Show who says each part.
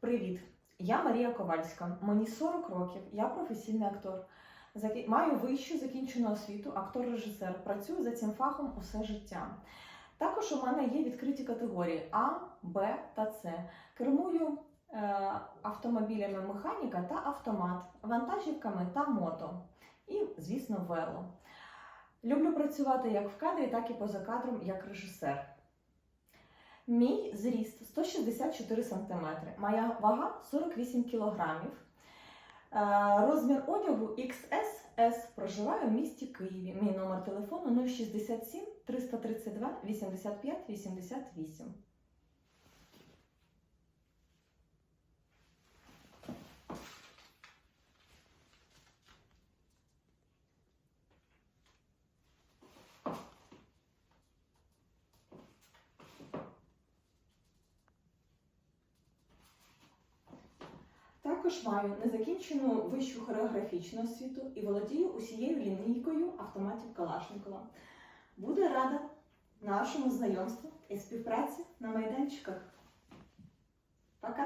Speaker 1: Привіт! Я Марія Ковальська. Мені 40 років, я професійний актор. Маю вищу закінчену освіту, актор-режисер. Працюю за цим фахом усе життя. Також у мене є відкриті категорії А, Б та С. Кермую е, автомобілями механіка та автомат, вантажівками та мото. І, звісно, вело. Люблю працювати як в кадрі, так і поза кадром як режисер. Мій зріст 164 см, моя вага 48 кг. Розмір одягу XS S. Проживаю в місті Києві. Мій номер телефону 067 332 85 88. Також маю незакінчену вищу хореографічну освіту і володію усією лінійкою автоматів Калашникова. Буду рада нашому знайомству і співпраці на майданчиках. Пока!